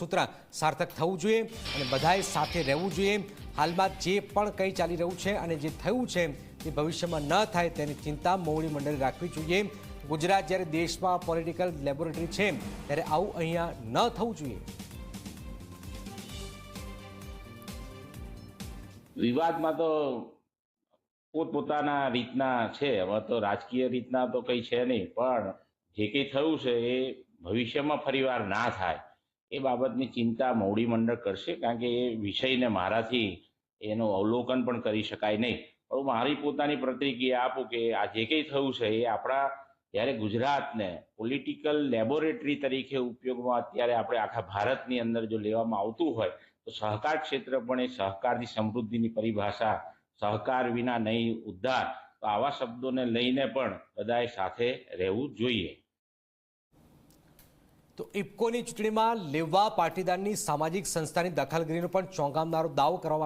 સૂત્ર સાર્થક થવું જોઈએ અને બધાએ સાથે રહેવું જોઈએ. હાલમાં જે પણ કંઈ ચાલી રહ્યું છે અને જે થયું છે તે ભવિષ્યમાં ન થાય તેની ચિંતા મોવડી મંડળે રાખવી જોઈએ. ગુજરાત જ્યારે દેશમાં પોલિટિકલ લેબોરેટરી છે ત્યારે આવું અહીંયા ન થવું જોઈએ. વિવાદમાં તો પોતપોતાના રીતના છે. હવે તો રાજકીય રીતના તો કંઈ છે નહીં. પણ જે કંઈ થયું છે એ ભવિષ્યમાં ફરીવાર ના થાય. એ બાબતની ચિંતા મોવડી મંડળ કરશે કારણ કે એ વિષયને મારાથી એનું અવલોકન પણ કરી શકાય નહીં. પણ મારી પોતાની પ્રતિક્રિયા આપું કે આ જે કંઈ થયું છે એ આપણા જ્યારે ગુજરાતને પોલિટિકલ લેબોરેટરી તરીકે ઉપયોગમાં અત્યારે આપણે આખા ભારતની અંદર જો લેવામાં આવતું હોય, તો સહકાર ક્ષેત્ર પણ એ સહકારની સમૃદ્ધિની પરિભાષા, સહકાર વિના નહીં ઉદ્ધાર, તો આવા શબ્દોને લઈને પણ બધાએ સાથે રહેવું જોઈએ. તો ઇફકોની ચૂંટણીમાં લેવા પાટીદારની સામાજિક સંસ્થાની દખલગીરીનો પણ ચોંકાવનારો દાવો કરવામાં